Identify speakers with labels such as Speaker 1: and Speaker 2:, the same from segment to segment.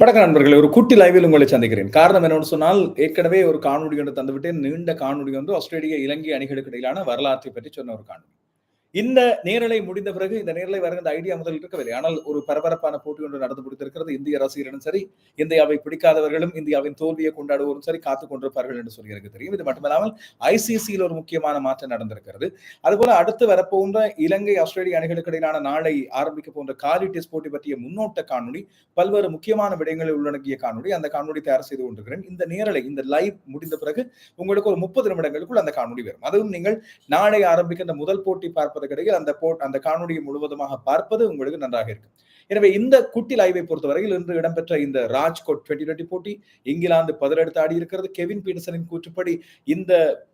Speaker 1: படக்க நண்பர்களே ஒரு குட்டி லைவில் உங்களை சந்திக்கிறேன். காரணம் என்னன்னு சொன்னால் ஏற்கனவே ஒரு காணொலி ஒன்று தந்துவிட்டேன். நீண்ட காணொலி வந்து ஆஸ்திரேலிய இலங்கை அணிகளுக்கு இடையிலான வரலாற்றை பற்றி சொன்ன ஒரு காணொலி இந்த நேரலை முடிந்த பிறகு இந்த நேரலை வர இந்த ஐடியா முதல் இருக்கவில்லை. ஆனால் ஒரு பரபரப்பான போட்டி ஒன்று நடந்து முடித்திருக்கிறது இந்திய ரசிகர்களும் சரி இந்தியாவை பிடிக்காதவர்களும் இந்தியாவின் தோல்வியை கொண்டாடுவோரும் சரி காத்துக் கொண்டிருப்பார்கள் என்று சொல்லி எனக்கு தெரியும். இது மட்டுமல்லாமல் ஐசிசியில் ஒரு முக்கியமான மாற்றம் நடந்திருக்கிறது. அதுபோல அடுத்து வரப்போன்ற இலங்கை ஆஸ்திரேலிய அணிகளுக்கு இடையிலான நாளை ஆரம்பிக்க போன்ற காலி டெஸ்ட் போட்டி பற்றிய முன்னோட்ட காணொலி பல்வேறு முக்கியமான விடயங்களை உள்ளடக்கிய காணொலி அந்த காணொலி தயார் செய்து கொண்டிருக்கிறேன். இந்த நேரலை இந்த லைவ் முடிந்த பிறகு உங்களுக்கு ஒரு முப்பது நிமிடங்களுக்குள் அந்த காணொலி வரும். அதுவும் நீங்கள் நாளை ஆரம்பிக்கின்ற முதல் போட்டி பார்ப்பதை கிடையில் அந்த போட் அந்த காணொலியை முழுவதுமாக பார்ப்பது உங்களுக்கு நன்றாக இருக்கும். எனவே இந்த குட்டி லைவை பொறுத்தவரையில் இன்று இடம்பெற்ற இந்த ராஜ்கோட் டுவெண்டி போட்டி இங்கிலாந்து பதிலெடுத்து ஆடி இருக்கிறது. கெவின் பீட்டர்சனின் கூற்றுப்படி இந்த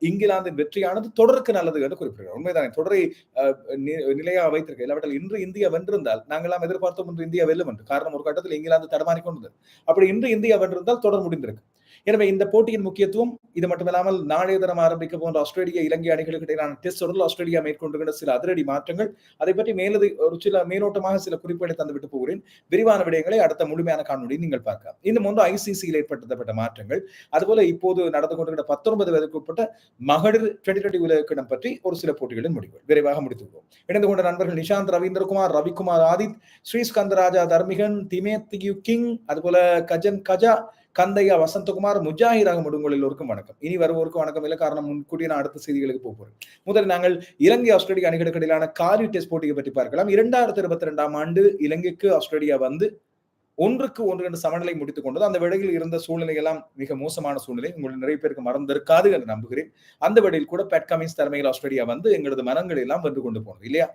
Speaker 1: இங்கிலாந்தின் வெற்றியானது தொடருக்கு நல்லது என்று குறிப்பிடுகிறார். உண்மைதானே? தொடரை நிலையாக வைத்திருக்க இல்லாவிட்டால் இன்று இந்தியா வென்றிருந்தால் நாங்களாம் எதிர்பார்த்தோம் இன்று இந்தியா வெல்லும் என்று. காரணம் ஒரு கட்டத்தில் இங்கிலாந்து தடமாறிக்கொண்டது. அப்படி இன்று இந்தியா வென்றிருந்தால் தொடர் முடிந்திருக்கு. எனவே இந்த போட்டியின் முக்கியத்துவம் இது மட்டுமில்லாமல் நாளைய தினம் ஆரம்பிக்க போன்ற ஆஸ்திரேலிய இலங்கை அணிகளுக்கு இடையிலான டெஸ்ட் தொடரில் ஆஸ்திரேலியா மேற்கொண்டுகின்ற சில அதிரடி மாற்றங்கள். அதை பற்றி மேலது ஒரு சில மேலோட்டமாக சில குறிப்புகளை தந்துவிட்டு போகிறேன். விரிவான விடயங்களை அடுத்த முழுமையான காணொலி நீங்கள் பார்க்கலாம். இன்னும் ஒன்று ஐசிசியில் ஏற்படுத்தப்பட்ட மாற்றங்கள் அதுபோல இப்போது நடந்து கொண்டிருக்கிற பத்தொன்பது வயதுக்கு உட்பட்ட மகளிர் டுவெண்டி டுவெண்டி உலகிடம் பற்றி ஒரு சில போட்டிகளின் முடிவுகள். விரைவாக முடித்து இணைந்து கொண்ட நண்பர்கள் நிஷாந்த் ரவீந்திரகுமார் ரவிக்குமார் ஆதித் ஸ்ரீஸ்கந்தராஜா தர்மிகன் திமேத்தியு கிங் அதுபோல கஜன் கஜா கந்தையா வசந்தகுமார் முஜாஹிராக முடுங்கோல் எல்லோருக்கும் வணக்கம். இனி வருவோருக்கும் வணக்கம். இல்லை காரணம் முன்கூட்டிய நான் அடுத்த செய்திகளுக்கு போக முதல் நாங்கள் இலங்கை ஆஸ்திரேலியா அணிகளுக்கு இடையிலான காலி டெஸ்ட் போட்டியை பற்றி பார்க்கலாம். இரண்டாயிரத்தி இருபத்தி ரெண்டாம் ஆண்டு இலங்கைக்கு ஆஸ்திரேலியா வந்து ஒன்றுக்கு ஒன்று என்று சமநிலை முடித்துக் கொண்டது. அந்த வேளையில் இருந்த சூழ்நிலை எல்லாம் மிக மோசமான சூழ்நிலை. உங்களுக்கு நிறைய பேருக்கு மறந்திருக்காது என்று நம்புகிறேன். அந்த வேளையில் கூட பெட் கமின்ஸ் தலைமையில் ஆஸ்திரேலியா வந்து எங்களது மனங்களை எல்லாம் வென்று கொண்டு போனது இல்லையா?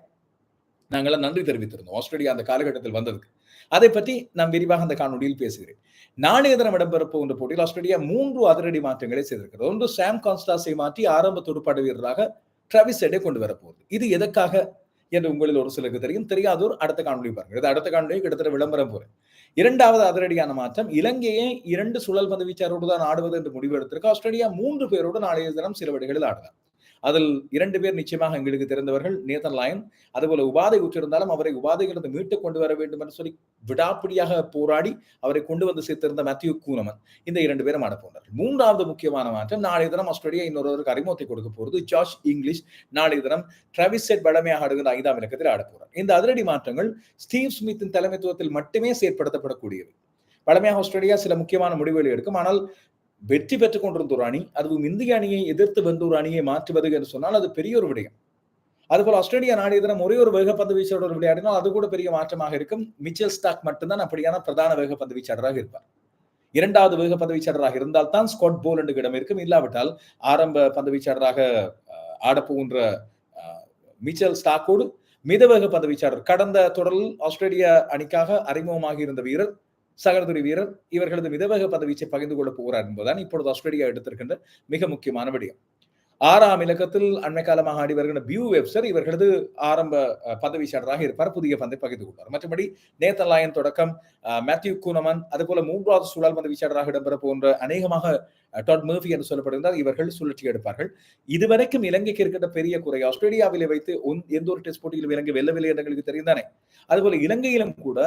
Speaker 1: நாங்களாம் நன்றி தெரிவித்திருந்தோம். ஆஸ்திரேலியா அந்த காலகட்டத்தில் வந்ததுக்கு. அதை பற்றி நான் விரிவாக அந்த காணொலியில் பேசுகிறேன். நாளைய தினம் இடம்பெறப் போகின்ற போட்டியில் ஆஸ்திரேலியா மூன்று அதிரடி மாற்றங்களை செய்திருக்கிறது. ஒன்று சாம் கான்ஸ்டாஸை மாற்றி ஆரம்ப துடுப்பாடு வீரராக டிராவிஸ் எடை கொண்டு வரப்போகுது இது எதற்காக என்று உங்களில் ஒரு சிலருக்கு தெரியும். தெரியாதோர் அடுத்த காணொலி பாருங்க இது அடுத்த காணொலி கிட்டத்தட்ட விளம்பரம் போறேன் இரண்டாவது அதிரடியான மாற்றம் இலங்கையை இரண்டு சுழல் பந்து வீச்சாரோடு தான் ஆடுவது என்று முடிவு எடுத்திருக்கு. ஆஸ்திரேலியா மூன்று பேரோடு நாளைய தினம் சில வழிகளில் ஆடலாம் அதில் இரண்டு பேர் நிச்சயமாக எங்களுக்கு தெரிந்தவர்கள் நேதன் லாயன் அதுபோல உபாதை உற்றிருந்தாலும் அவரை உபாதைகளிலிருந்து மீட்டு கொண்டு வர வேண்டும் என்று சொல்லி விடாப்பிடியாக போராடி அவரை கொண்டு வந்து சேர்த்திருந்த மேத்யூ கூனமன். இந்த இரண்டு பேரும் ஆட மூன்றாவது முக்கியமான மாற்றம் நாளைய தினம் ஆஸ்திரேலியா இன்னொருவருக்கு அறிமுகத்தை கொடுக்க போகிறது. ஜார்ஜ் இங்கிலீஷ் நாளைய தினம் டிராவிஸ் செட் வளமையாக ஆடுகிற ஐந்தாம் இலக்கத்தில் ஆட போறார் இந்த அதிரடி மாற்றங்கள் ஸ்டீவ் ஸ்மித்தின் தலைமைத்துவத்தில் மட்டுமே செயற்படுத்தப்படக்கூடியவை. வளமையாக ஆஸ்திரேலியா சில முக்கியமான முடிவுகளை எடுக்கும். ஆனால் வெற்றி பெற்றுக் கொண்டிருந்த ஒரு அணி அதுவும் இந்திய அணியை எதிர்த்து வந்த ஒரு அணியை மாற்றுவது என்று சொன்னால் அது பெரிய ஒரு விடயம். அதுபோல் ஆஸ்திரேலியா நாளைய தினம் ஒரே ஒரு வேகப்பந்து வீச்சாளர் விளையாடினால் அது கூட பெரிய மாற்றமாக இருக்கும். மிச்சல் ஸ்டாக் மட்டும்தான் அப்படியான பிரதான வேகப்பந்து வீச்சாளராக இருப்பார். இரண்டாவது வேக பந்து வீச்சாளராக இருந்தால் தான் ஸ்காட் போல் என்று இடம் இருக்கும். இல்லாவிட்டால் ஆரம்ப பந்து வீச்சாளராக ஆடப்போகின்ற மிச்சல் ஸ்டாக்கோடு மிதவேக பந்து வீச்சாளர். கடந்த தொடரில் ஆஸ்திரேலிய அணிக்காக அறிமுகமாக இருந்த வீரர் சகலதுறை வீரர் இவர்களது விதவக பதவீச்சை பகிர்ந்து கொள்ள போகிறார் என்பதுதான் இப்பொழுது ஆஸ்திரேலியா எடுத்திருக்கின்ற மிக முக்கியமான விடயம். ஆறாம் இலக்கத்தில் அண்மை காலமாக ஆடி வருகின்ற பியூ வெப்சர் இவர்களது ஆரம்ப பதவிச்சாளராக இருப்பார். புதிய பந்தை பகிர்ந்து கொள்வார். மற்றபடி நேத்தன் லாயன் தொடக்கம் மேத்யூ கூனமன் அதுபோல மூன்றாவது சுழல் பதவிச்சாளராக இடம்பெற போன்ற அநேகமாக டாட் மர்ஃபி என்று சொல்லப்படுகிறார் இவர்கள் சுழற்சி எடுப்பார்கள். இதுவரைக்கும் இலங்கைக்கு இருக்கின்ற பெரிய குறை ஆஸ்திரேலியாவிலே வைத்து எந்த ஒரு டெஸ்ட் போட்டியிலும் இலங்கை வெல்லவில்லை என்று எங்களுக்கு தெரியும் தானே. அதுபோல இலங்கையிலும் கூட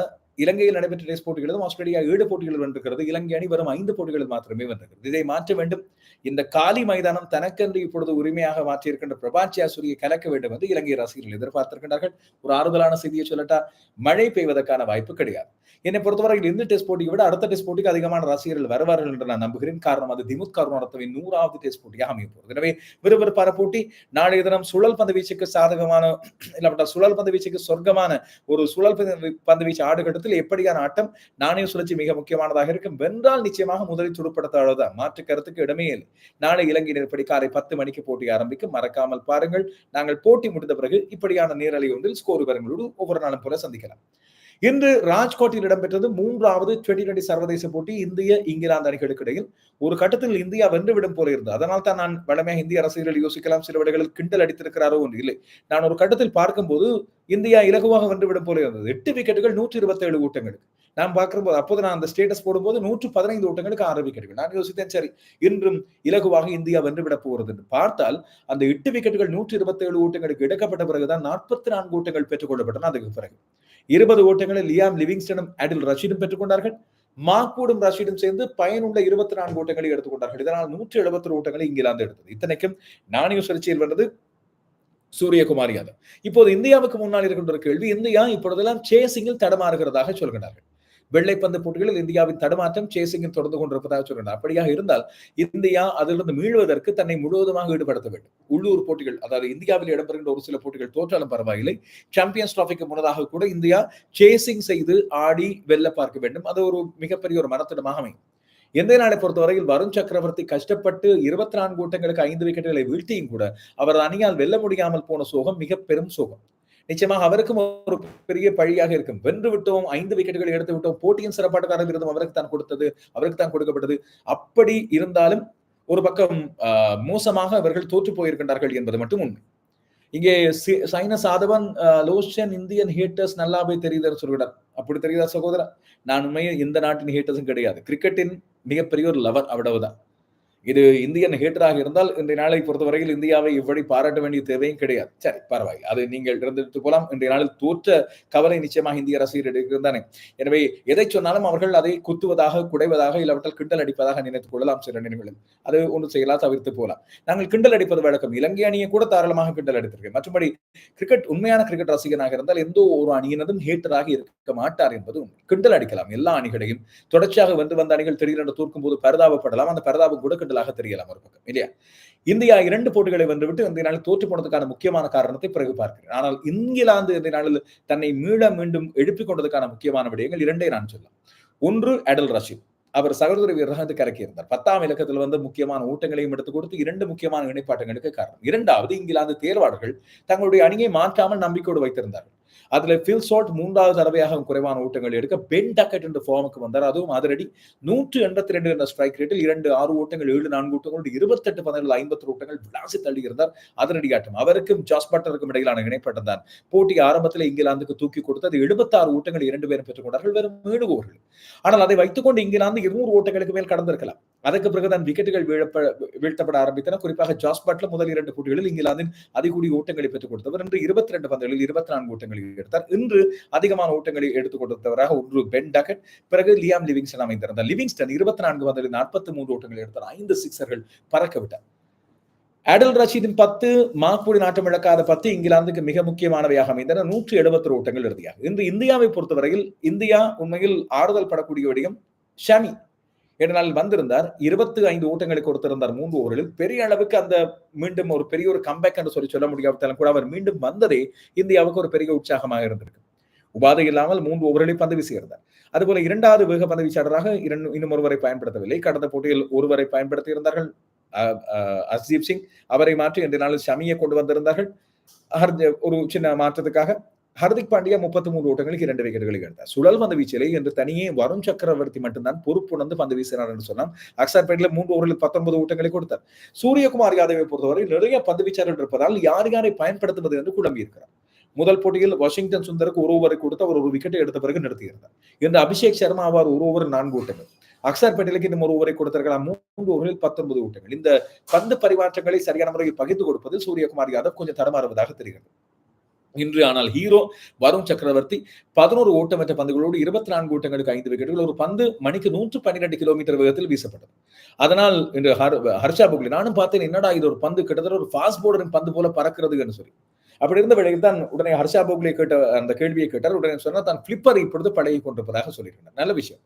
Speaker 1: இலங்கையில் நடைபெற்ற டெஸ்ட் போட்டிகளிலும் ஆஸ்திரேலியா ஏழு போட்டிகள் வென்றிருக்கிறது. இலங்கை அணி வரும் ஐந்து போட்டிகளில் மாத்திரமே வென்றிருக்கிறது. இதை மாற்ற வேண்டும். இந்த காலி மைதானம் தனக்கென்று இப்பொழுது உரிமையாக மாற்றியிருக்கின்ற பிரபாச்சியா சூரிய கலக்க வேண்டும் என்று இலங்கை ரசிகர்கள் எதிர்பார்த்திருக்கின்றார்கள். ஒரு ஆறுதலான செய்தியை சொல்லட்டா மழை பெய்வதற்கான வாய்ப்பு கிடையாது. என்னை பொறுத்தவரையில் இந்த டெஸ்ட் போட்டியை விட அடுத்த டெஸ்ட் போட்டிக்கு அதிகமான ரசிகர்கள் வருவார்கள் என்று நான் நம்புகிறேன். காரணம் அது திமுத் கருணாரத்தவின் நூறாவது டெஸ்ட் போட்டியாக அமைய போகிறது. எனவே விறுவிறுப்பான போட்டி நாளைய தினம் சுழல் பந்து வீச்சுக்கு சாதகமான இல்லாவிட்ட சுழல் பந்து வீச்சுக்கு சொர்க்கமான ஒரு சுழல் பந்து வீச்சு ஆடுகட்டத்தில் எப்படியான ஆட்டம்? நாணய சுழற்சி மிக முக்கியமானதாக இருக்கும். வென்றால் நிச்சயமாக முதலில் துடுப்படுத்தாதான் மாற்று கருத்துக்கு இடமே இல்லை. நாளை இலங்கை இப்படி காலை பத்து மணிக்கு போட்டி ஆரம்பிக்கும். மறக்காமல் பாருங்கள். நாங்கள் போட்டி முடிந்த பிறகு இப்படியான நேரலை ஒன்றில் ஸ்கோர் விவரங்களோடு ஒவ்வொரு நாளும் போல சந்திக்கலாம். இன்று ராஜ்கோட்டில் இடம்பெற்றது மூன்றாவது டுவெண்டி டுவெண்டி சர்வதேச போட்டி இந்திய இங்கிலாந்து அணிகளுக்கு இடையில். ஒரு கட்டத்தில் இந்தியா வென்றுவிடும் போல இருந்தது. அதனால் தான் நான் வளமையாக இந்திய அரசியலில் யோசிக்கலாம். சில விடைகளில் கிண்டல் அடித்திருக்கிறாரோ ஒன்று இல்லை. நான் ஒரு கட்டத்தில் பார்க்கும்போது இந்தியா இலகுவாக வென்றுவிடும் போல இருந்தது. எட்டு விக்கெட்டுகள் நூற்றி இருபத்தி ஏழு ஓட்டங்களுக்கு நான் பார்க்கும்போது அப்போது நான் அந்த ஸ்டேட்டஸ் போடும்போது நூற்று பதினைந்து ஓட்டங்களுக்கு ஆறு விக்கெட்டுகள் நான் யோசித்தேன் சரி இன்றும் இலகுவாக இந்தியா வென்றுவிடப் போகிறது என்று. பார்த்தால் அந்த எட்டு விக்கெட்டுகள் நூற்றி இருபத்தி ஏழு ஓட்டங்களுக்கு எடுக்கப்பட்ட பிறகுதான் நாற்பத்தி நான்கு ஓட்டங்கள் பெற்றுக்கொள்ளப்பட்டன. அதுக்கு பிறகு இருபது ஓட்டங்களை லியாம் லிவிங்ஸ்டனும் அடில் ரஷீடும் பெற்றுக்கொண்டார்கள். மாக்கூடும் ரஷீடும் சேர்ந்து பயனுள்ள இருபத்தி நான்கு ஓட்டங்களை எடுத்துக்கொண்டார்கள். இதனால் நூற்றி எழுபத்தி ஓட்டங்களை இங்கிலாந்து எடுத்தது. இத்தனைக்கும் நாணய சுழற்சியில் வந்தது சூரியகுமார் யாதவ். இப்போது இந்தியாவுக்கு முன்னால் இருக்கின்ற கேள்வி இந்தியா இப்பொழுதெல்லாம் சேசிங்கில் தடமாறுகிறதாக சொல்கிறார்கள். வெள்ளைப்பந்து போட்டிகளில் இந்தியாவின் தடுமாற்றம் சேசிங்கில் தொடர்ந்து கொண்டிருப்பதாக சொல்கிறார். அப்படியாக இருந்தால் இந்தியா அதிலிருந்து மீள்வதற்கு தன்னை முழுவதுமாக ஈடுபடுத்த வேண்டும். உள்ளூர் போட்டிகள் அதாவது இந்தியாவில் இடம்பெறுகின்ற ஒரு சில போட்டிகள் தோற்றாலும் பரவாயில்லை. சாம்பியன்ஸ் டிராஃபிக்கு முன்னதாக கூட இந்தியா சேசிங் செய்து ஆடி வெல்ல பார்க்க வேண்டும். அது ஒரு மிகப்பெரிய ஒரு மனத்திடமாக அமையும். எந்த நாளை பொறுத்தவரையில் வருண் சக்கரவர்த்தி கஷ்டப்பட்டு இருபத்தி நான்கு ஓட்டங்களுக்கு ஐந்து விக்கெட்டுகளை வீழ்த்தியும் கூட அவர் அணியால் வெல்ல முடியாமல் போன சோகம் மிக பெரும் சோகம். நிச்சயமாக அவருக்கும் ஒரு பெரிய பழியாக இருக்கும். வென்று விட்டோம் ஐந்து விக்கெட்டுகளை எடுத்து விட்டோம் போட்டியின் சிறப்பாட்டக்காரர் விருதும் அவருக்கு தான் கொடுத்தது அவருக்கு தான் கொடுக்கப்பட்டது. அப்படி இருந்தாலும் ஒரு பக்கம் மோசமாக அவர்கள் தோற்று போயிருக்கின்றார்கள் என்பது மட்டும் உண்மை. இங்கே சைன சாதவன் லோஷன் இந்தியன் ஹேட்டர்ஸ் நல்லாவே தெரியுதுன்னு சொல்கிறார். அப்படி தெரியுதா சகோதரா? நான் உண்மையை இந்த நாட்டின் ஹேட்டர்ஸும் கிடையாது. கிரிக்கெட்டின் மிகப்பெரிய ஒரு லவர் அவ்வளவுதான். இது இந்தியன் ஹேட்டராக இருந்தால் இன்றைய நாளை பொறுத்தவரையில் இந்தியாவை இவ்வழி பாராட்ட வேண்டிய தேவையும் கிடையாது. சரி பரவாயில்லை. அது நீங்கள் இருந்துட்டு போலாம். இன்றைய நாளில் தோற்ற கவலை நிச்சயமாக இந்திய ரசிகர்களுக்கு தானே. எனவே எதை சொன்னாலும் அவர்கள் அதை குத்துவதாக குடைவதாக இல்லாவிட்டால் கிண்டல் அடிப்பதாக நினைத்துக் கொள்ளலாம் சில நினைவுகளில் அது ஒன்று செய்யலாம் தவிர்த்து போலாம். நாங்கள் கிண்டல் அடிப்பது வழக்கம். இலங்கை அணியை கூட தாராளமாக கிண்டல் அடித்திருக்கேன் மற்றபடி கிரிக்கெட் உண்மையான கிரிக்கெட் ரசிகனாக இருந்தால் எந்த ஒரு அணியினதும் ஹேட்டராக இருக்க மாட்டார் என்பது கிண்டல் அடிக்கலாம். எல்லா அணிகளையும். தொடர்ச்சியாக வந்து வந்த அணிகள் திடீரென்று தூர்க்கும் போது பரிதாபப்படலாம். அந்த பரிதாபம் கூட கிண்டலாக தெரியலாம் ஒரு பக்கம் இல்லையா? இந்தியா இரண்டு போட்டிகளை வந்துவிட்டு இந்த நாளில் தோற்று போனதுக்கான முக்கியமான காரணத்தை பிறகு பார்க்கிறேன். ஆனால் இங்கிலாந்து இந்த நாளில் தன்னை மீள மீண்டும் எழுப்பிக் கொண்டதுக்கான முக்கியமான விடயங்கள் இரண்டே நான் சொல்லலாம். ஒன்று அடல் ரஷீத். அவர் சகோதரி வீரராக கறக்கி இருந்தார் பத்தாம் இலக்கத்தில் வந்து முக்கியமான ஊட்டங்களையும் எடுத்துக் கொடுத்து இரண்டு முக்கியமான இணைப்பாட்டங்களுக்கு காரணம். இரண்டாவது இங்கிலாந்து தேர்வாளர்கள் தங்களுடைய அணியை மாற்றாமல் நம்பிக்கையோடு வைத்திருந்தார்கள். அதுல ஃபில் சால்ட் மூன்றாவது தடவையாக குறைவான ஓட்டங்கள் எடுக்க பென் டக்கெட் என்ற ஃபார்முக்கு வந்தார். அதுவும் அதிரடி. நூற்று எண்பத்தி ரெண்டு என்ற ஸ்ட்ரைக் ரேட்டில் இரண்டு ஆறு ஓட்டங்கள் ஏழு நான்கு ஓட்டங்கள் இருபத்தெட்டு பந்தங்கள் ஐம்பத்தி ஓட்டங்கள் விளாசி தள்ளி இருந்தார் அதிரடி ஆட்டம். அவருக்கும் ஜாஸ் பட்டருக்கும் இடையிலான இணைப்பட்டம் தான். போட்டி ஆரம்பத்தில் இங்கிலாந்துக்கு தூக்கி கொடுத்தது எழுபத்தாறு ஓட்டங்கள் இரண்டு பேரும் பெற்றுக் கொண்டார்கள். வெறும் ஏழு ஓவர்கள். ஆனால் அதை வைத்துக்கொண்டு இங்கிலாந்து இருநூறு ஓட்டங்களுக்கு மேல் கடந்திருக்கலாம். அதற்கு பிறகுதான் விக்கெட்டுகள் வீழப்ப வீழ்த்தப்பட ஆரம்பித்தன. குறிப்பாக ஜாஸ் பட்லர் முதல் இரண்டு போட்டிகளில் இங்கிலாந்தின் அதிகூடிய ஓட்டங்களை பெற்றுக் கொடுத்தவர். இன்று இருபத்தி ரெண்டு பந்துகளில் இருபத்தி நான்கு ஓட்டங்களை எடுத்தார். இன்று அதிகமான ஓட்டங்களை எடுத்துக் கொடுத்தவராக ஒன்று பென் டகட் பிறகு லியாம் லிவிங்ஸ்டன் அமைந்திருந்தார். லிவிங்ஸ்டன் இருபத்தி நான்கு பந்துகளில் நாற்பத்தி மூன்று ஓட்டங்களை எடுத்தார். ஐந்து சிக்ஸர்கள் பறக்க விட்டார் அடல் ரஷீதின் பத்து மார்க்பூடி நாட்டம் இழக்காத பத்து இங்கிலாந்துக்கு மிக முக்கியமானவையாக அமைந்தன. நூற்றி எழுபத்தி ஓட்டங்கள் இறுதியாக. இன்று இந்தியாவை பொறுத்தவரையில் இந்தியா உண்மையில் ஆறுதல் படக்கூடிய விடயம் ஷமி. என்ற நாள் வந்திருந்தார். இருபத்தி ஐந்து ஓட்டங்களை கொடுத்திருந்தார் மூன்று ஓவரில். பெரிய அளவுக்கு அந்த மீண்டும் ஒரு பெரிய ஒரு கம்பேக் என்று சொல்லி சொல்ல முடியாவிட்டாலும் கூட அவர் மீண்டும் வந்ததே இந்தியாவுக்கு ஒரு பெரிய உற்சாகமாக இருந்திருக்கு. உபாதை இல்லாமல் மூன்று ஓவர்களில் பந்து வீசியிருந்தார். அதுபோல இரண்டாவது வேக பந்து வீச்சாளராக இரண்டு இன்னும் ஒருவரை பயன்படுத்தவில்லை. கடந்த போட்டியில் ஒருவரை பயன்படுத்தி இருந்தார்கள் அஸ்தீப் சிங். அவரை மாற்றி இன்றைய நாளில் ஷமியை கொண்டு வந்திருந்தார்கள். ஒரு சின்ன மாற்றத்துக்காக. ஹர்திக் பாண்டியா முப்பத்தி மூன்று ஓட்டங்களுக்கு இரண்டு விக்கெட்டுகளை எடுத்தார் சுழல் பந்து வீச்சிலே என்று தனியே வருண் சக்கரவர்த்தி மட்டும்தான் பொறுப்புணர்ந்து பந்து வீசினார் என்று சொன்னால் அக்சர் பேட்டில் மூன்று ஓவரில் பத்தொன்பது ஓட்டங்களை கொடுத்தார். சூரியகுமார் யாதவை பொறுத்தவரை நிறைய பந்து வீச்சாளர்கள் இருப்பதால் யார் யாரை பயன்படுத்துவது என்று குழம்பி இருக்கிறார் முதல் போட்டியில் வாஷிங்டன் சுந்தருக்கு ஒரு ஓவரை கொடுத்து அவர் ஒரு விக்கெட்டை எடுத்த பிறகு நிறுத்தியிருந்தார். இந்த அபிஷேக் சர்மா அவர் ஒரு ஓவர் நான்கு ஓட்டங்கள். அக்சர் பட்டேலுக்கு இன்னும் ஒரு ஓவரை கொடுத்திருக்கலாம். மூன்று ஓவரில் பத்தொன்பது ஓட்டங்கள். இந்த பந்து பரிமாற்றங்களை சரியான முறையில் பகிர்ந்து கொடுப்பது சூரியகுமார் யாதவ் கொஞ்சம் தரமாறுவதாக தெரிகிறது. இன்று ஆனால் ஹீரோ வருண் சக்கரவர்த்தி பதினோரு ஓட்டமற்ற பந்துகளோடு இருபத்தி நான்கு ஓட்டங்களுக்கு ஐந்து விக்கெட்டுகள் ஒரு பந்து மணிக்கு நூற்று பன்னிரெண்டு கிலோமீட்டர் வேகத்தில் வீசப்பட்டது. அதனால் இன்று ஹர்ஷா புக்லி நானும் பார்த்தேன் என்னடா இது ஒரு பந்து கிட்டத்தட்ட ஒரு ஃபாஸ்ட் போர்டரின் பந்து போல பறக்கிறது என்று சொல்லி. அப்படி இருந்த வேளையில் தான் உடனே ஹர்ஷா போக்லே கேட்ட அந்த கேள்வியை கேட்டார். உடனே சொன்னால் தான் பிளிப்பர் இப்பொழுது பழகி கொண்டிருப்பதாக சொல்லியிருக்கிறார். நல்ல விஷயம்.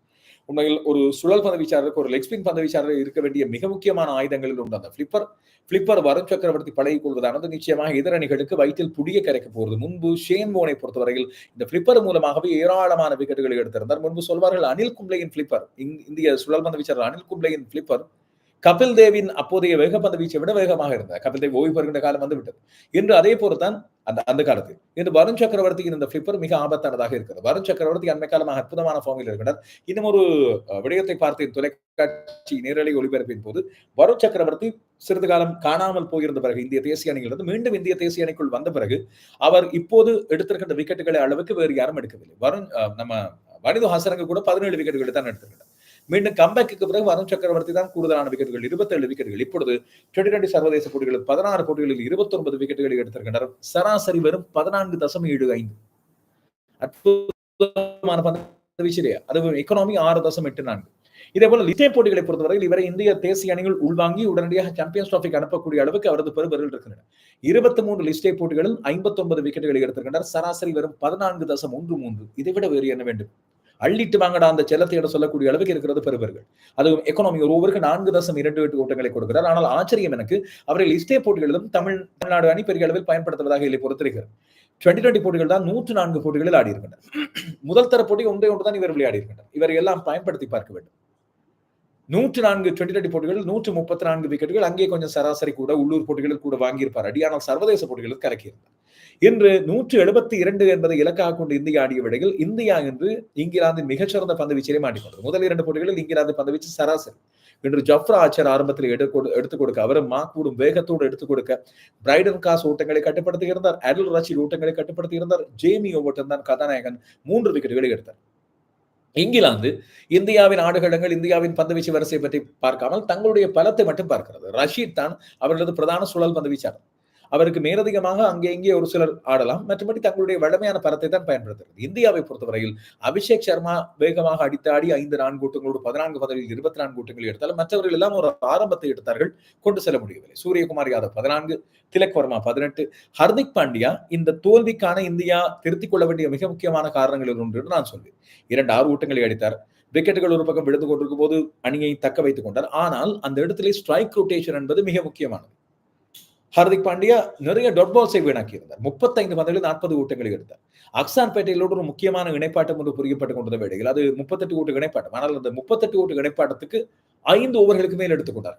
Speaker 1: உண்மையில் ஒரு சுழல் பந்து வீச்சாளருக்கு ஒரு லெக் ஸ்பின் பந்து வீச்சாளர் இருக்க வேண்டிய மிக முக்கியமான ஆயுதங்களில் உண்டு அந்த பிளிப்பர் பிளிப்பர் வருண் சக்கரவர்த்தி பழகிக் கொள்வதானது நிச்சயமாக எதிரணிகளுக்கு வயிற்றில் புடிய கரைக்க போகிறது. முன்பு ஷேன் மோனை பொறுத்தவரையில் இந்த பிளிப்பர் மூலமாகவே ஏராளமான விக்கெட்டுகளை எடுத்திருந்தார். முன்பு சொல்வார்கள் அனில் கும்ளையின் பிளிப்பர் இந்திய சுழல் பந்து வீச்சாளர் அனில் கும்ளையின் பிளிப்பர் கபில் தேவின் அப்போதைய வேகப்பந்து வீச்சை விட வேகமாக இருந்தார் கபில் தேவ் ஓய்வு பெறுகின்ற காலம் வந்து விட்டது. இன்று அதே போலத்தான் அந்த அந்த காலத்தில். இன்று வருண் சக்கரவர்த்தியின் இந்த பிளிப்பர் மிக ஆபத்தானதாக இருக்கிறது. வருண் சக்கரவர்த்தி அண்மை காலமாக அற்புதமான ஃபார்மில் இருக்கிறார். இன்னும் ஒரு விடயத்தை பார்த்தேன் தொலைக்காட்சி நேரலை ஒளிபரப்பின் போது வருண் சக்கரவர்த்தி சிறிது காலம் காணாமல் போயிருந்த பிறகு இந்திய தேசிய அணியிலிருந்து மீண்டும் இந்திய தேசிய அணிக்குள் வந்த பிறகு அவர் இப்போது எடுத்திருக்கின்ற விக்கெட்டுகளை அளவுக்கு வேறு யாரும் எடுக்கவில்லை. வருண் நம்ம வனிது ஹாசரங்க கூட பதினேழு விக்கெட்டுகளை தான் எடுத்திருக்கிறார். மீண்டும் கம்பேக்கு பிறகு வருண் சக்கரவர்த்தி தான் கூடுதலான விக்கெட்டுகள் இருபத்தேழு விக்கெட்டுகள் இப்பொழுது டுவெண்டி டுவெண்டி சர்வதேச போட்டிகளில் பதினாறு போட்டிகளில் இருபத்தி ஒன்பது விக்கெட்டுகளை எடுத்திருக்கின்றனர். சராசரி வெறும் பதினான்கு தசம் ஏழு ஐந்து. அற்புதமான வீச்சிலேயே அது எக்கனாமி ஆறு தசம் எட்டு நான்கு. இதே போல லிட்டே போட்டிகளை பொறுத்தவரையில் இவரை இந்திய தேசிய அணிகள் உள்வாங்கி உடனடியாக சாம்பியன்ஸ் டிராஃபிக்கு அனுப்பக்கூடிய அளவுக்கு அவரது பெருபர்கள் இருக்கின்றன. இருபத்தி மூன்று லிஸ்டே போட்டிகளில் ஐம்பத்தி ஒன்பது விக்கெட்டுகளை எடுத்திருக்கின்றனர். சராசரி வெறும் பதினான்கு தசம் ஒன்று மூன்று. இதை விட வேறு என்ன வேண்டும்? அள்ளிட்டு வாங்கடா அந்த செல்லத்தை இட சொல்லக்கூடிய அளவுக்கு இருக்கிறது பெறுவர்கள் அதுவும் எக்கனாமி ஒரு ஓவருக்கு நான்கு தசம் இரண்டு எட்டு ஓட்டங்களை கொடுக்கிறார். ஆனால் ஆச்சரியம் எனக்கு அவர்கள் இஸ்டே போட்டிகளிலும் தமிழ் தமிழ்நாடு அணி பெரிய அளவில் பயன்படுத்துவதாக இல்லை பொறுத்திருக்கிறது. டுவெண்ட்டி டுவெண்ட்டி போட்டிகள் தான் நூற்று நான்கு போட்டிகளில் ஆடி இருக்கின்றனர் முதல் தர போட்டி ஒன்றே ஒன்று தான் இவர் விளையாடி இருக்கின்றனர் இவரை எல்லாம் பயன்படுத்தி பார்க்க வேண்டும். நூற்று நான்கு டுவெண்ட்டி போட்டிகள் நூற்று முப்பத்தி நான்கு விக்கெட்டுகள் அங்கே கொஞ்சம் சராசரி கூட உள்ளூர் போட்டிகளில் கூட வாங்கியிருப்பார். அடி ஆனால் சர்வதேச போட்டிகளில் கலக்கியிருந்தார். இன்று நூற்று எழுபத்தி இரண்டு என்பதை இலக்காக கொண்டு இந்தியா ஆடிய விடையில் இந்தியா என்று இங்கிலாந்தின் மிகச்சிறந்த பந்து வீச்சிலே மாட்டிக்கொண்டது முதல் இரண்டு போட்டிகளில் இங்கிலாந்து பந்து வீச்சு சராசரி. இன்று ஜப்ரா ஆச்சர் ஆரம்பத்தில் எடுத்துக் கொடுக்க அவரும் மாக்கூடும் வேகத்தோடு எடுத்துக் கொடுக்க பிரைடன் காஸ் ஓட்டங்களை கட்டுப்படுத்தி இருந்தார் அடல் ரஷீத் ஓட்டங்களை கட்டுப்படுத்தி இருந்தார் ஜேமி ஓட்டம் தான் கதாநாயகன் மூன்று விக்கெட்டுகளை எடுத்தார். இங்கிலாந்து இந்தியாவின் ஆடுகளங்கள் இந்தியாவின் பந்துவீச்சு வரிசை பற்றி பார்க்காமல் தங்களுடைய பலத்தை மட்டும் பார்க்கிறது. ரஷீத் தான் அவர்களது பிரதான சுழல் பந்துவீச்சாளர் அவருக்கு மேலதிகமாக அங்கே இங்கே ஒரு சிலர் ஆடலாம். மற்றபடி தங்களுடைய வளமையான பரத்தை தான் பயன்படுத்துகிறது. இந்தியாவை பொறுத்தவரையில் அபிஷேக் சர்மா வேகமாக அடித்தாடி ஐந்து நான்கு ஓட்டங்களோடு பதினான்கு பதவியில் இருபத்தி நான்கு ஓட்டங்கள் எடுத்தாலும் மற்றவர்கள் எல்லாம் ஒரு ஆரம்பத்தை எடுத்தார்கள் கொண்டு செல்ல முடியவில்லை. சூரியகுமார் யாதவ் பதினான்கு திலக் வர்மா பதினெட்டு ஹர்திக் பாண்டியா இந்த தோல்விக்கான இந்தியா திருத்திக் கொள்ள வேண்டிய மிக முக்கியமான காரணங்களில் ஒன்று என்று நான் சொல்வேன். இரண்டு ஆறு ஓட்டங்களை அடித்தார். விக்கெட்டுகள் ஒரு பக்கம் விழுந்து கொண்டிருக்கும் போது அணியை தக்க வைத்துக் கொண்டார். ஆனால் அந்த இடத்திலே ஸ்ட்ரைக் ரொட்டேஷன் என்பது மிக முக்கியமானது. ஹார்திக் பாண்டியா நிறைய டொட் பால்ஸை வீணாக்கியிருந்தார். முப்பத்தைந்து பந்துகளில் நாற்பது ஊட்டங்களை எடுத்தார். அக்சான் பேட்டையிலோடு ஒரு முக்கியமான இணைப்பாட்டம் ஒன்று புரியப்பட்டுக் கொண்ட வேடையில் அது முப்பத்தெட்டு ஓட்டு இணைப்பாட்டம். ஆனால் அந்த முப்பத்தெட்டு ஓட்டு இணைப்பாட்டத்துக்கு ஐந்து ஓவர்களுக்கு மேல் எடுத்துக்கொண்டார்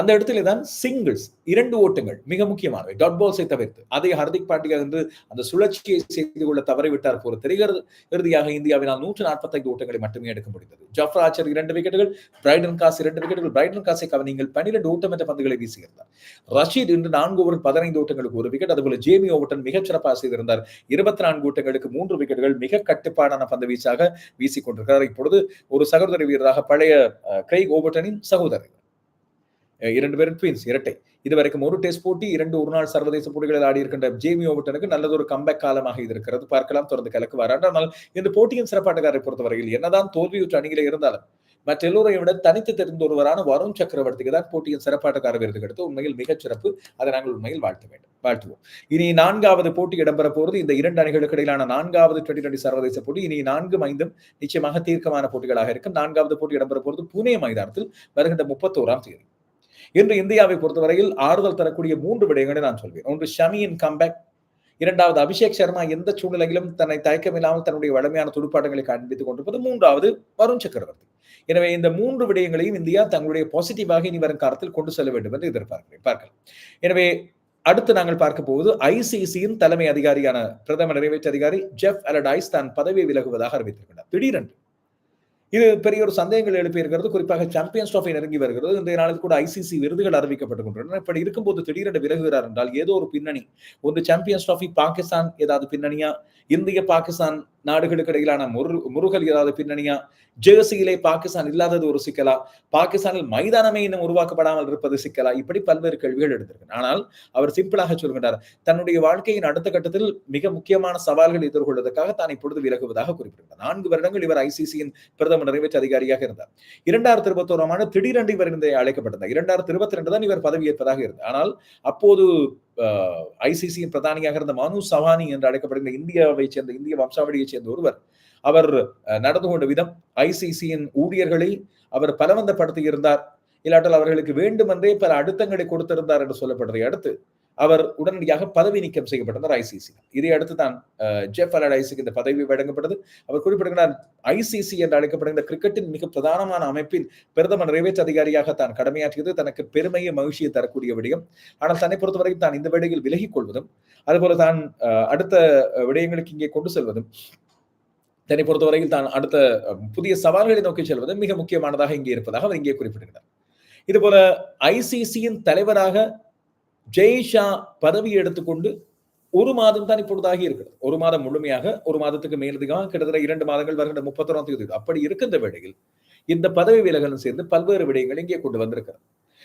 Speaker 1: அந்த இடத்துல தான் சிங்கிள்ஸ் இரண்டு ஓட்டங்கள் மிக முக்கியமானவை. டாட் பால்ஸை தவிர்த்து. அதை ஹர்திக் பாண்டியா வந்து அந்த சுழற்சியை செய்து கொள்ள தவறிவிட்டார் போல தெரிகிறது. இறுதியாக இந்தியாவினால் நூற்று நாற்பத்தைந்து ஓட்டங்களை மட்டுமே எடுக்க முடிந்தது. ஜஃப்ரா ஆச்சர் இரண்டு விக்கெட்டுகள் பிரைடன் காஸ் இரண்டு விக்கெட்டுகள் பிரைடன் காசை கவனிங்கள் பன்னிரண்டு ஓட்டமற்ற பந்துகளை வீசியிருந்தார். ரஷீத் இன்று நான்கு ஓவர் பதினைந்து ஓட்டங்களுக்கு ஒரு விக்கெட் அதுபோல ஜேமி ஓவர்டன் மிகச் சிறப்பாக செய்திருந்தார். இருபத்தி நான்கு ஓட்டங்களுக்கு மூன்று விக்கெட்டுகள் மிக கட்டுப்பாடான பந்து வீச்சாக வீசிக் கொண்டிருக்கிறார் இப்பொழுது ஒரு சகோதரி வீரராக பழைய கிரைக் ஓபர்டனின் சகோதரர். இரண்டு பேரும் ட்வின்ஸ் இரட்டை. இதுவரைக்கும் ஒரு டெஸ்ட் போட்டி இரண்டு ஒரு நாள் சர்வதேச போட்டிகளில் ஆடி இருக்கின்ற ஜேமி ஓவட்டனுக்கு நல்லதொரு கம்பேக் காலமாக இது இருக்கிறது. பார்க்கலாம் தொடர்ந்து கலக்கு வராண்டு ஆனால் இந்த போட்டியின் சிறப்பாட்டக்காரை பொறுத்தவரையில் என்னதான் தோல்வியுற்ற அணியில இருந்தாலும் மற்ற எல்லோரையும் விட தனித்து தெரிந்த ஒருவரான வருண் சக்கரவர்த்திக்கு தான் போட்டியின் சிறப்பாட்டக்கார விருது கிடைத்து உண்மையில் மிகச் சிறப்பு. அதை நாங்கள் உண்மையில் வாழ்த்த வேண்டும் வாழ்த்துவோம். இனி நான்காவது போட்டி இடம்பெற போறது இந்த இரண்டு அணிகளுக்கு இடையிலான நான்காவது டுவெண்டி டுவெண்டி சர்வதேச போட்டி. இனி நான்கு ஐந்தும் நிச்சயமாக தீர்க்கமான போட்டிகளாக இருக்கும். நான்காவது போட்டி இடம்பெற போறது புனே மைதானத்தில் வருகின்ற முப்பத்தோராம் தேதி. இன்று இந்தியாவை பொறுத்தவரையில் ஆறுதல் தரக்கூடிய மூன்று விடயங்களை நான் சொல்வேன். ஒன்று ஷமியின் கம்பேக் இரண்டாவது அபிஷேக் சர்மா எந்த சூழ்நிலையிலும் தன்னை தயக்கமில்லாமல் தன்னுடைய வளமையான துடுப்பாட்டங்களை காண்பித்துக் கொண்டிருப்பது. மூன்றாவது வருண் சக்கரவர்த்தி. எனவே இந்த மூன்று விடயங்களையும் இந்தியா தங்களுடைய பாசிட்டிவாக இனி வரும் காலத்தில் கொண்டு செல்ல வேண்டும் என்று எதிர்பார்க்கிறேன். பார்க்கலாம். எனவே அடுத்து நாங்கள் பார்க்க போவது ஐசிசியின் தலைமை அதிகாரியான பிரதம நிறைவேற்று அதிகாரி ஜெஃப் அலடாய்ஸ் தான் பதவி விலகுவதாக அறிவித்திருக்கிறார். திடீரென்று. இது பெரிய ஒரு சந்தேகங்கள் எழுப்பியிருக்கிறது. குறிப்பாக சாம்பியன்ஸ் ட்ராஃபி நெருங்கி வருகிறது. இந்த நாளில் கூட ஐசிசி விருதுகள் அறிவிக்கப்பட்டுக் கொண்டிருந்தன இப்படி இருக்கும்போது திடீரென விலகுகிறார் என்றால் ஏதோ ஒரு பின்னணி. ஒன்று சாம்பியன்ஸ் ட்ராஃபி பாகிஸ்தான் ஏதாவது பின்னணியா? இந்திய பாகிஸ்தான் நாடுகளுக்கு இடையிலான முரு முருகல் ஏதாவது பின்னணியா? ஜெர்சியிலே பாகிஸ்தான் இல்லாதது ஒரு சிக்கலா? பாகிஸ்தானில் மைதானமே இன்னும் உருவாக்கப்படாமல் இருப்பது சிக்கலா? இப்படி பல்வேறு கேள்விகள் எடுத்திருக்கு ஆனால் அவர் சிம்பிளாக சொல்கின்றார் தன்னுடைய வாழ்க்கையின் அடுத்த கட்டத்தில் மிக முக்கியமான சவால்கள் எதிர்கொள்வதற்காக தான் இப்பொழுது விலகுவதாக குறிப்பிட்டார் நான்கு வருடங்கள் இவர் ஐசிசியின் பிரதமர் நிறைவேற்று அதிகாரியாக இருந்தார். இரண்டாயிரத்தி இருபத்தி ஓராம் ஆண்டு திடீரென்று இவர் இந்த அழைக்கப்பட்டிருந்தார். இரண்டாயிரத்தி இருபத்தி ரெண்டு தான் இவர் பதவியேற்பதாக இருந்தார். ஆனால் அப்போது ஐசிசியின் பிரதானியாக இருந்த மனு சவானி என்று அழைக்கப்படுகிற இந்தியாவை சேர்ந்த இந்திய வம்சாவளியைச் சேர்ந்த ஒருவர். அவர் நடந்து கொண்ட விதம் ஐசிசியின் ஊழியர்களை அவர் பலவந்தப்படுத்தி இருந்தார். இல்லாட்டால் அவர்களுக்கு வேண்டுமென்றே பல அழுத்தங்களை கொடுத்திருந்தார் என்று சொல்லப்படுறதை அடுத்து அவர் உடனடியாக பதவி நீக்கம் செய்யப்பட்டிருந்தார் ஐசிசி இதை அடுத்து தான் ஜெஃப் அலடைஸுக்கு இந்த பதவி வழங்கப்பட்டது. அவர் குறிப்பிடுகிறார் ஐசிசி என்று அழைக்கப்படுகிற கிரிக்கெட்டின் மிக பிரதானமான அமைப்பின் பிரதம நிறைவேற்று அதிகாரியாக தான் கடமையாற்றியது. தனக்கு பெருமையை மகிழ்ச்சியை தரக்கூடிய விடயம். ஆனால் தன்னை பொறுத்தவரைக்கும் தான் இந்த விடையில் விலகிக் கொள்வதும் அதுபோல தான் அடுத்த விடயங்களுக்கு இங்கே கொண்டு செல்வதும் தன்னை பொறுத்தவரையில் தான் அடுத்த புதிய சவால்களை நோக்கி செல்வது மிக முக்கியமானதாக இங்கே இருப்பதாக அவர் இங்கே குறிப்பிடுகிறார். இதுபோல ஐசிசியின் தலைவராக ஜெய்ஷா பதவி எடுத்துக்கொண்டு ஒரு மாதம் தான் இப்பொழுதாகி இருக்கிறது. ஒரு மாதம் முழுமையாக ஒரு மாதத்துக்கு மேலதிகமாக கிட்டத்தட்ட இரண்டு மாதங்கள் வருகின்ற முப்பத்தொராம் தேதி. அப்படி இருக்கின்ற வேளையில் இந்த பதவி விலகலும் சேர்ந்து பல்வேறு விடயங்கள் இங்கே கொண்டு வந்திருக்கிறது.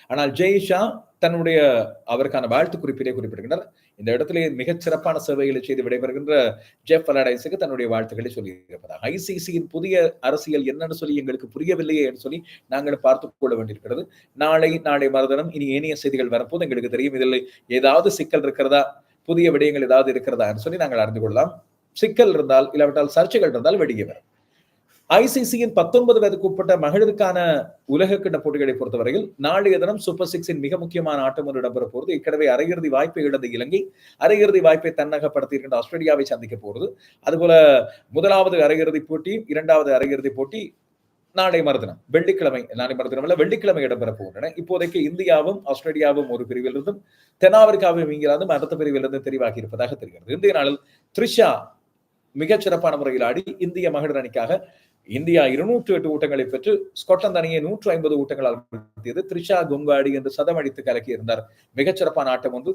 Speaker 1: ஆனால் ஜெய்ஷா தன்னுடைய அவருக்கான வாழ்த்து குறிப்பிலே குறிப்பிடுகின்றார். இந்த இடத்திலே மிகச் சிறப்பான சேவைகளை செய்து விடைபெறுகின்ற ஜெஃப் அலடைஸுக்கு தன்னுடைய வாழ்த்துக்களை சொல்லியிருப்பதாக. ஐசிசியின் புதிய அரசியல் என்னன்னு சொல்லி எங்களுக்கு புரியவில்லையே என்று சொல்லி நாங்கள் பார்த்து கொள்ள வேண்டியிருக்கிறது. நாளை நாளை மறுதினம் இனி ஏனைய செய்திகள் வரப்போது எங்களுக்கு தெரியும். இதில் ஏதாவது சிக்கல் இருக்கிறதா? புதிய விடயங்கள் ஏதாவது இருக்கிறதா? என்று சொல்லி நாங்கள் அறிந்து கொள்ளலாம். சிக்கல் இருந்தால் இல்லாவிட்டால் சர்ச்சைகள் இருந்தால் வெளியே வரும். ஐசிசியின் பத்தொன்பது வயதுக்கு உட்பட்ட மகளிருக்கான உலக கிண்ண போட்டிகளை பொறுத்தவரையில் நாளைய தினம் சூப்பர் சிக்ஸின் மிக முக்கியமான ஆட்டம் ஒன்று இடம்பெற போகிறது. ஏற்கனவே அரையிறுதி வாய்ப்பை இழந்த இலங்கை அரையிறுதி வாய்ப்பை தன்னகப்படுத்தி இருக்கின்ற ஆஸ்திரேலியாவை சந்திக்க போகிறது. அதுபோல முதலாவது அரையிறுதி போட்டி இரண்டாவது அரையிறுதி போட்டி நாளை மறுதினம் வெள்ளிக்கிழமை நாளை மறுதினம் அல்ல வெள்ளிக்கிழமை இடம்பெற போகின்றன. இப்போதைக்கு இந்தியாவும் ஆஸ்திரேலியாவும் ஒரு பிரிவில் இருந்தும் தென்னாப்பிரிக்காவும் இங்கிலாந்தும் அடுத்த பிரிவில் இருந்து தெரிவாகி இருப்பதாக தெரிகிறது. இந்திய நாளில் த்ரிஷா மிகச் சிறப்பான முறையில் ஆடி இந்திய மகளிர் அணிக்காக இந்தியா இருநூற்று எட்டு ஊட்டங்களை பெற்று ஸ்காட்லாந்து அணியை நூற்று ஐம்பது ஊட்டங்களால் வீழ்த்தியது. த்ரிஷா குங்காடி என்று சதம் அடித்து கலக்கி இருந்தார். மிகச்சிறப்பான ஆட்டம் ஒன்று.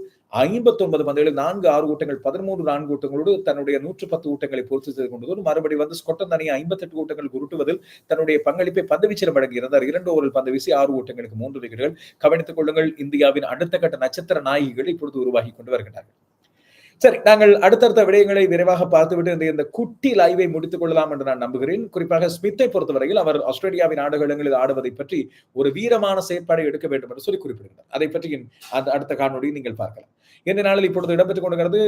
Speaker 1: ஐம்பத்தி ஒன்பது பந்துகளில் நான்கு ஆறு ஊட்டங்கள் பதிமூன்று நான்கு ஊட்டங்களோடு தன்னுடைய நூற்று பத்து ஊட்டங்களை பூர்த்தி செய்து கொண்டதோடு மறுபடி வந்து ஸ்காட்லாந்து அணியை ஐம்பத்தெட்டு ஊட்டங்கள் உருட்டுவதில் தன்னுடைய பங்களிப்பை பந்து வீச்சில் வழங்கியிருந்தார் இரண்டு ஓவரில் பந்து வீசி ஆறு ஊட்டங்களுக்கு மூன்று விக்கெட்டுகள். கவனித்துக் கொள்ளுங்கள் இந்தியாவின் அடுத்த கட்ட நட்சத்திர நாயகிகள் இப்பொழுது உருவாகி கொண்டு வருகிறார்கள் சரி நாங்கள் அடுத்தடுத்த விடயங்களை விரைவாக பார்த்துவிட்டு இந்த குட்டி லைவை முடித்துக் கொள்ளலாம் என்று நான் நம்புகிறேன். குறிப்பாக ஸ்மித்தை பொறுத்தவரையில் அவர் ஆஸ்திரேலியாவின் ஆடுகளங்களில் ஆடுவதை பற்றி ஒரு வீரமான செயற்பாடை எடுக்க வேண்டும் என்று சொல்லி குறிப்பிடுகிறார். அதை பற்றி அந்த அடுத்த காணொலியை நீங்கள் பார்க்கலாம். இந்த நாளில் இப்பொழுது இடம்பெற்றுக் கொண்டிருக்கிறது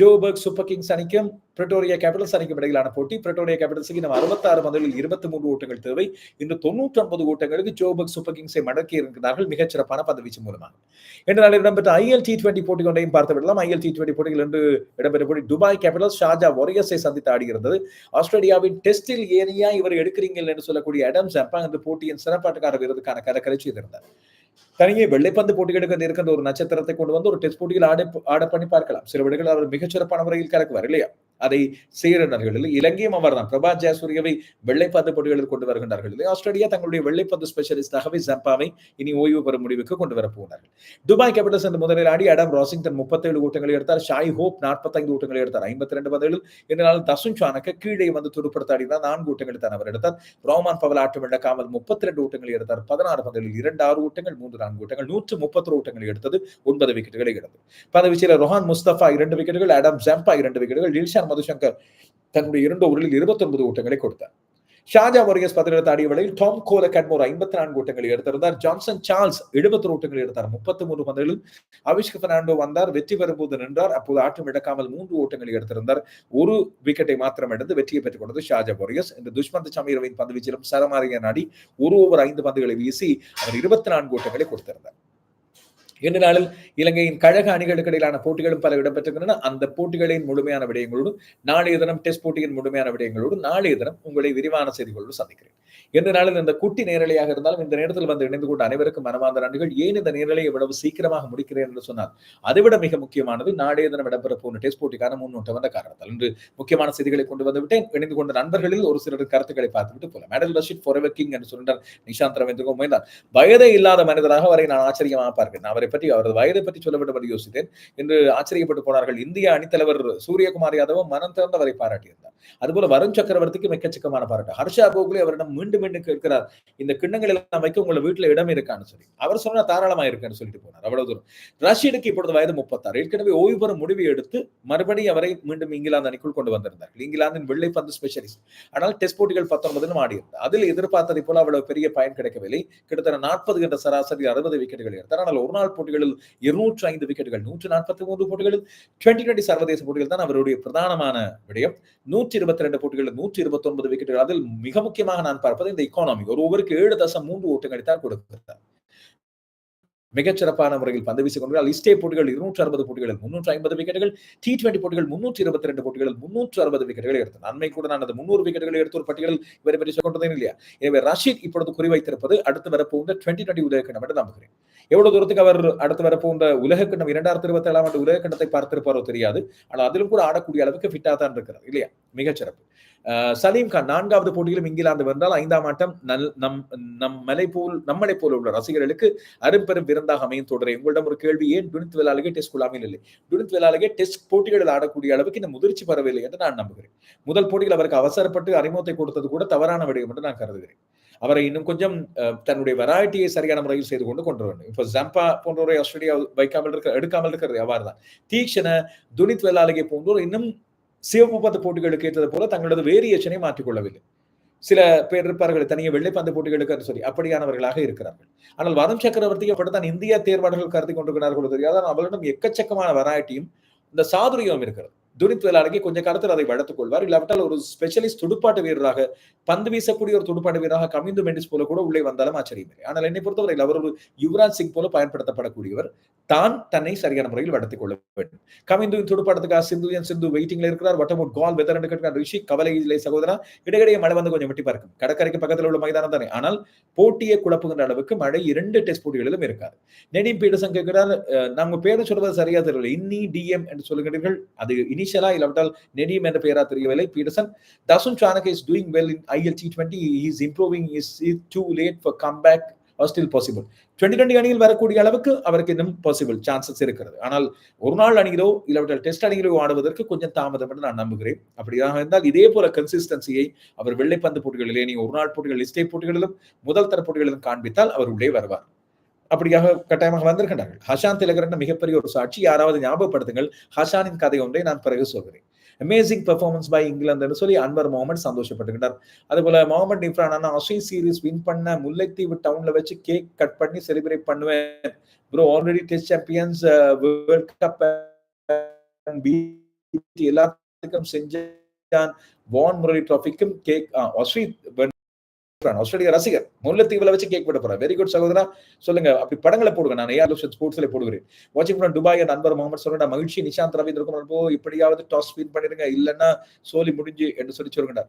Speaker 1: ஜோபர்க் சூப்பர் கிங்ஸ் அணிக்கும் பிரிட்டோரியா கேபிட்டல்ஸ் அணிக்கும் இடையிலான போட்டி. பிரிட்டோரியா கேபிட்டல்ஸுக்கு நம்ம அறுபத்தாறு பந்துகளில் இருபத்தி மூன்று ஓட்டங்கள் தேவை. இன்று தொண்ணூற்றி ஒன்பது ஓட்டங்களுக்கு ஜோபக் சூப்பர் கிங்ஸை மடக்கி இருக்கிறார்கள் மிகச்சிறப்பான பதவீச்சு மூலமாக. இன்று நாளில் இடம்பெற்ற ஐஎல் டி டுவெண்டி போட்டி கொண்டையும் பார்த்து விடலாம். ஐஎல் டி டுவெண்டி போட்டிகள் என்று இடம்பெற்ற போட்டி. துபாய் கேபிட்டல்ஸ் ஷாஜா வாரியர்ஸை சந்தித்து ஆடுகிறது. ஆஸ்திரேலியாவின் டெஸ்டில் ஏனியா இவர் எடுக்கிறீங்கள் என்று சொல்லக்கூடிய அடம் ஜப்பா இந்த போட்டியின் சிறப்பாட்டுக்கார விருதுக்கான கலக்கலை செய்திருந்தார். தனியே வெள்ளைப்பந்து போட்டிகளுக்கு இருக்கின்ற ஒரு நட்சத்திரத்தை கொண்டு வந்து ஒரு டெஸ்ட் போட்டியில் ஆட ஆட பண்ணி பார்க்கலாம். சில விடுகள் அவர் மிகச்சிறப்பான முறையில் கலக்குவார் இல்லையா? அதை செய்கிறனர்கள் இலங்கையும் அவர் தான் பிரபா ஜெயசூரியவை வெள்ளைப்பந்து போட்டிகளில் கொண்டு வருகின்றார்கள் இல்லை. ஆஸ்திரேலியா தங்களுடைய வெள்ளைப்பந்து ஸ்பெஷலிஸ்டாகவே ஜம்பாவை இனி ஓய்வு பெறும் முடிவுக்கு கொண்டு வர போகிறார்கள். துபாய் கேபிட்டல்ஸ் என்று முதலில் ஆடி அடம் ராசிங்டன் முப்பத்தேழு ஊட்டங்களை எடுத்தார். ஷாய் ஹோப் நாற்பத்தைந்து ஊட்டங்களை எடுத்தார். ஐம்பத்தி ரெண்டு பந்துகளில் இருந்தாலும் தசுன் சானக்க கீழே வந்து துடுப்படுத்த ஆடினார் நான்கு ஊட்டங்களை தான் அவர் எடுத்தார். ரோமான் பவல் ஆட்டம் இழக்காமல் முப்பத்தி ரெண்டு ஊட்டங்களை எடுத்தார். பதினாறு பந்துகளில் இரண்டு ஆறு ஊட்டங்கள் மூன்று நான்கு ஊட்டங்கள் நூற்று முப்பத்தி ஊட்டங்களை எடுத்தது ஒன்பது விக்கெட்டுகளை எடுத்தது. பதவிச்சியில் ரொஹான் முஸ்தபா இரண்டு விக்கெட்டுகள் அடம் ஜம்பா இரண்டு விக்கெட்டுகள் டில்ஷான் மதுசங்கர் தன்னுடைய இரண்டு ஊரில் இருபத்தி ஒன்பது ஓட்டங்களை கொடுத்தார். ஷாஜா வர்கஸ் பதினெட்டு ஆடிய வேளையில் டாம் கோல கட்மோர் ஐம்பத்தி நான்கு ஓட்டங்களை எடுத்திருந்தார். ஜான்சன் சார்ல்ஸ் எழுபத்தி ஓட்டங்களை எடுத்தார். முப்பத்தி மூன்று பந்துகளில் அவிஷ்க பெர்னாண்டோ வந்தார். வெற்றி பெறும்போது நின்றார். அப்போது ஆட்டம் இழக்காமல் மூன்று ஓட்டங்களை எடுத்திருந்தார். ஒரு விக்கெட்டை மாத்திரம் எடுத்து வெற்றியை பெற்றுக் கொண்டது ஷாஜா வாரியர்ஸ். இந்த துஷ்மந்த் சமீரவின் பந்து வீச்சிலும் சரமாரிய நாடி ஒரு ஓவர் ஐந்து பந்துகளை வீசி அவர் இருபத்தி நான்கு ஓட்டங்களை கொடுத்திருந்தார். இன்று நாளில் இலங்கையின் கழக அணிகளுக்கு இடையிலான போட்டிகளும் பல இடம்பெற்றிருக்கின்றன. அந்த போட்டிகளின் முழுமையான விடயங்களோடு நாளைய தினம் டெஸ்ட் போட்டியின் முழுமையான விடயங்களோடு நாளைய தினம் உங்களை விரிவான செய்திகளோடு சந்திக்கிறேன். என்ற நாளில் இந்த குட்டி நேரலையாக இருந்தாலும் இந்த நேரத்தில் வந்து இணைந்து கொண்ட அனைவருக்கும் மனமார்ந்த நன்றிகள். ஏன் இந்த நேரலை இவ்வளவு சீக்கிரமாக முடிக்கிறேன் என்று சொன்னால் அதைவிட மிக முக்கியமானது நாடே தினம் இடம்பெற போன டெஸ்ட் போட்டிக்கான முன்னோட்டம் வந்த காரணத்தால். இன்று முக்கியமான செய்திகளை கொண்டு வந்துவிட்டேன் இணைந்து கொண்ட நண்பர்களில் ஒரு சிலர் கருத்துக்களை பார்த்துவிட்டு போல மேடல் ரஷித் ஃபார் கிங் என்று சொல்கிறார் நிஷாந்த் ரவீந்திர முயன்றார். வயதே இல்லாத மனிதராக அவரை நான் ஆச்சரியமாக பார்க்கிறேன். அவரை பற்றி அவரது வயதை பற்றி சொல்ல வேண்டும் என்று யோசித்தேன். என்று ஆச்சரியப்பட்டு போனார்கள். இந்திய அணித்தலைவர் சூரியகுமார் யாதவும் மனம் திறந்து அவரை பாராட்டியிருந்தார். அதுபோல வருண் சக்கரவர்த்திக்கு மிக்கச்சக்கமான பாராட்டு. ஹர்ஷா கோகுலே அவரிடம் மீண்டும் வேண்டும் என்று கேட்கிறார். இந்த கிண்ணங்கள் எல்லாம் வைக்க உங்களை வீட்டுல இடம் இருக்கான்னு சொல்லி. அவர் சொன்னா தாராளமா இருக்குன்னு சொல்லிட்டு போனார். அவ்வளவு தூரம். ரஷீடுக்கு இப்பொழுது வயது முப்பத்தாறு. ஏற்கனவே ஓய்வு பெறும் முடிவை எடுத்து மறுபடியும் அவரை மீண்டும் இங்கிலாந்து அணிக்குள் கொண்டு வந்திருந்தார்கள். இங்கிலாந்தின் வெள்ளை பந்து ஸ்பெஷலிஸ்ட் ஆனால் டெஸ்ட் போட்டிகள் பத்தொன்பதுன்னு ஆடி அதில் எதிர்பார்த்ததை போல அவ்வளவு பெரிய பயன் கிடைக்கவில்லை. கிட்டத்தட்ட நாற்பது என்ற சராசரி அறுபது விக்கெட்டுகள் எடுத்தார். ஆனால் ஒரு நாள் போட்டிகளில் இருநூற்று ஐந்து விக்கெட்டுகள் நூற்று நாற்பத்தி மூன்று போட்டிகளில் டுவெண்ட்டி டுவெண்ட்டி சர்வதேச போட்டிகள் தான் அவருடைய பிரதானமான விடயம். நூற்றி இருபத்தி ரெண்டு போட்டிகளில் நூற்றி இருபத்தி ஒன்பது விக்கெட்டுகள் அதில் மிக முக்கியமாக நான் பார்ப்பது இந்த இக்கானமி ஒரு ஒவ்வொருக்கு ஏழு தசம் மூன்று ஓட்டங்களை கொடுக்கிறார் மிகச்சிறப்பான முறையில் பந்து வீசிக் கொண்டால் இஸ்டே போட்டிகள் இருநூற்று அறுபது போட்டிகளில் முன்னூற்று ஐம்பது விக்கெட்டுகள் டி டுவெண்டி போட்டிகள் முன்னூற்றி இருபத்தி ரெண்டு போட்டிகளில் முன்னூற்று அறுபது விக்கெட்டுகளை எடுத்தார் நன்மை கூட நான் அந்த முன்னூறு விக்கெட்டுகளை எடுத்து ஒரு பட்டியலில் இவரை பற்றி கொண்டதே இல்லையா? எனவே ரஷீத் இப்பொழுது குறிவைத்திருப்பது அடுத்து வரப்போகிற டுவெண்டி டுவெண்டி உலகக்கிணம் என்று நம்புகிறேன். எவ்வளவு தூரத்துக்கு அவர் அடுத்து வரப்போகிற உலகக்கிணம் இரண்டாயிரத்தி இருபத்தி ஏழாம் ஆண்டு உலகக்கிணத்தை பார்த்திருப்பாரோ தெரியாது. ஆனால் அதிலும் கூட ஆடக்கூடிய அளவுக்கு ஃபிட்டாக தான் இருக்கிறார் இல்லையா? மிகச்சிறப்பு. சலீம் கான் நான்காவது போட்டியிலும் இங்கிலாந்து வென்றால் ஐந்தாம் ஆட்டம் நல் நம் நம் மலை போல் நம்மளை போல உள்ள ரசிகர்களுக்கு அரும்பெரும் விருந்தாக அமையும் தொடரை உங்களிடம் ஒரு கேள்வி ஏன் துணித் வேளாளகே டெஸ்ட் குழாமில் இல்லை? துணித் வேளாளகே டெஸ்ட் போட்டிகளில் ஆடக்கூடிய அளவுக்கு இந்த முதிர்ச்சி பெறவில்லை என்று நான் நம்புகிறேன். முதல் போட்டியில் அவருக்கு அவசரப்பட்டு அறிமுகத்தை கொடுத்தது கூட தவறான விடயம் என்று நான் கருதுகிறேன். அவரை இன்னும் கொஞ்சம் தன்னுடைய வெரைட்டியை சரியான முறையில் செய்து கொண்டு கொண்டு வேண்டும் இப்போ ஜம்பா போன்றவரை ஆஸ்திரேலியா வைக்காமல் இருக்க எடுக்காமல் இருக்கிறது அவ்வாறு தான் தீக்ஷண துனித் வெள்ளாலகை போன்றோர் இன்னும் சிவப்பு பந்து போட்டிகளுக்கு ஏற்றது போல தங்களது வேரியேஷனை மாற்றிக்கொள்ளவில்லை. சில பேர் இருப்பார்கள் தனியாக வெள்ளைப்பந்து போட்டிகளுக்கு சொல்லி அப்படியானவர்களாக இருக்கிறார்கள். ஆனால் வரம் சக்கரவர்த்தி அப்படித்தான் இந்திய தேர்வாளர்கள் கருதி கொண்டிருக்கிறார்கள் தெரியாது அவர்களிடம் எக்கச்சக்கமான வெரைட்டியும் இந்த சாதுரியம் இருக்கிறது. துரித் வேளாளருக்கு கொஞ்ச காலத்தில் அதை வளர்த்துக் கொள்வார். இல்லாவிட்டால் ஒரு ஸ்பெஷலிஸ்ட் துடுப்பாட்டு வீரராக பந்து வீசக்கூடிய ஒரு துடுப்பாட்டு வீரராக கமிந்து மெண்டிஸ் போல கூட உள்ளே வந்தாலும் ஆச்சரியம் ஆனால் என்னை பொறுத்தவரையில் அவர் ஒரு யுவராஜ் சிங் போல பயன்படுத்தப்படக்கூடியவர். தான் தன்னை சரியான முறையில் வளர்த்துக் கொள்ள வேண்டும். கமிந்துவின் துடுப்பாட்டத்துக்காக சிந்து என் சிந்து வெயிட்டிங்ல இருக்கிறார். வட்டம் கால் வெதர் என்று ரிஷி கவலை இல்லை சகோதரா இடையிடையே மழை வந்து கொஞ்சம் வெட்டி பார்க்கும். கடற்கரைக்கு பக்கத்தில் உள்ள மைதானம் தானே. ஆனால் போட்டியை குழப்புகின்ற அளவுக்கு மழை இரண்டு டெஸ்ட் போட்டிகளிலும் இருக்காது. நெடிம் பீடசன் கேட்கிறார் நாங்க பேரை சொல்வது சரியா தெரியல இன்னி டிஎம் என்று சொல்லுகிறீர்கள் அது இனி இனிஷியலா இல்லாவிட்டால் நெடிம் என்ற பெயரா தெரியவில்லை. Peterson Dasun Shanaka is doing well in IL T twenty is improving is too late for come back or still possible twenty twenty அணியில் வரக்கூடிய அளவுக்கு அவருக்கு இன்னும் பாசிபிள் சான்சஸ் இருக்கிறது. ஆனால் ஒரு நாள் அணியிலோ இல்லாவிட்டால் டெஸ்ட் அணியிலோ ஆடுவதற்கு கொஞ்சம் தாமதம் என்று நான் நம்புகிறேன். அப்படியாக இருந்தால் இதே போல கன்சிஸ்டன்சியை அவர் வெள்ளைப்பந்து போட்டிகளிலே நீ ஒரு நாள் போட்டிகள் லிஸ்டே போட்டிகளிலும் முதல் தர போட்டிகளிலும் காண்பித்தால் அவர் உள்ளே வருவார். அப்படியாக கட்டாயமாக வந்திருக்கின்றார்கள். ஹஷான் திலகரன் மிகப்பெரிய ஒரு சாட்சி யாராவது ஞாபகப்படுத்துங்கள். ஹஷானின் கதை ஒன்றை நான் பிறகு சொல்கிறேன். அமேசிங் பெர்ஃபார்மன்ஸ் பை இங்கிலாந்து சொல்லி அன்வர் முகமது சந்தோஷப்பட்டுக்கிட்டார். அதுபோல முகமது இப்ரான் அண்ணா அஸ்வி சீரீஸ் வின் பண்ண முல்லைத்தீவு டவுன்ல வச்சு கேக் கட் பண்ணி செலிப்ரேட் பண்ணுவேன். Bro already test champions world cup எல்லாத்துக்கும் செஞ்சான். வான் முரளி ட்ராஃபிக்கும் கேக் அஸ்வி ஆஸ்திரேலியா ரசிகர். முல்லைத்தீவுல வச்சு கேக் போட போறேன் வெரி குட் சகோதரா சொல்லுங்க. அப்படி படங்களை போடுங்க. நான் ஏஆர் ஸ்போர்ட்ஸ்ல போடுகிறேன். வாட்சிங் பண்ண துபாய் நண்பர் முகமது சொல்லுங்க மகிழ்ச்சி. நிஷாந்த் ரவீந்திரகுமார் போ இப்படியாவது டாஸ் வின் பண்ணிருங்க இல்லைன்னா சோலி முடிஞ்சு என்று சொல்லி சொல்லுங்கடா.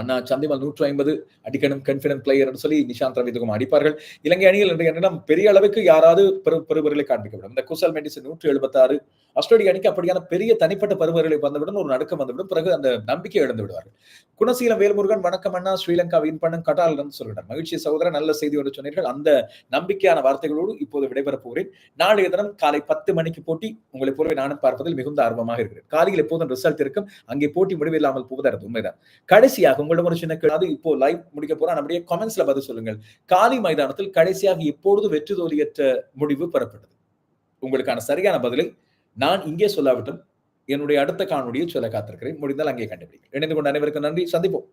Speaker 1: அண்ணா சந்திமல் நூற்று ஐம்பது அடிக்கணும் கன்ஃபிடன்ட் பிளேயர் சொல்லி நிஷாந்த் ரவிதுகும் அடிப்பார்கள். இலங்கை அணியில் என்று பெரிய அளவுக்கு யாராவது பெருவர்களை காண்பிக்கப்படும். இந்த குசல் மெண்டிஸ் நூற்றி எழுபத்தாறு ஆஸ்திரேலிய அணிக்கு அப்படியான பெரிய தனிப்பட்ட பருவர்களை வந்துவிடும் ஒரு நடுக்கம் வந்துவிடும் பிறகு அந்த நம்பிக்கை இழந்து விடுவார்கள். குணசீலம் வேல்முருகன் வணக்கம் அண்ணா ஸ்ரீலங்கா வின் பண்ணும் கட்டால் என்று சொல்கிறார் மகிழ்ச்சி சகோதரர் நல்ல செய்தி ஒன்று சொன்னீர்கள். அந்த நம்பிக்கையான வார்த்தைகளோடு இப்போது விடைபெறப் போகிறேன். நாளைய தினம் காலை பத்து மணிக்கு போட்டி உங்களை போலவே நானும் பார்ப்பதில் மிகுந்த ஆர்வமாக இருக்கிறேன். காலையில் எப்போதும் ரிசல்ட் இருக்கும். அங்கே போட்டி முடிவில்லாமல் போவதற்கு உண்மைதான். கடைசி கடைசியாக உங்களிடம் ஒரு சின்ன கேள்வி. இப்போ லைவ் முடிக்க போறோம் நம்முடைய கமெண்ட்ஸ்ல பதில் சொல்லுங்கள். காலி மைதானத்தில் கடைசியாக எப்பொழுது வெற்றி தோல்வியற்ற முடிவு பெறப்பட்டது? உங்களுக்கான சரியான பதிலை நான் இங்கே சொல்லாவிட்டும் என்னுடைய அடுத்த காணொலியை சொல்ல காத்திருக்கிறேன். முடிந்தால் அங்கே கண்டுபிடிக்கிறேன் இணைந்து கொண்ட அனைவருக்கும் நன்றி. சந்திப்போம்.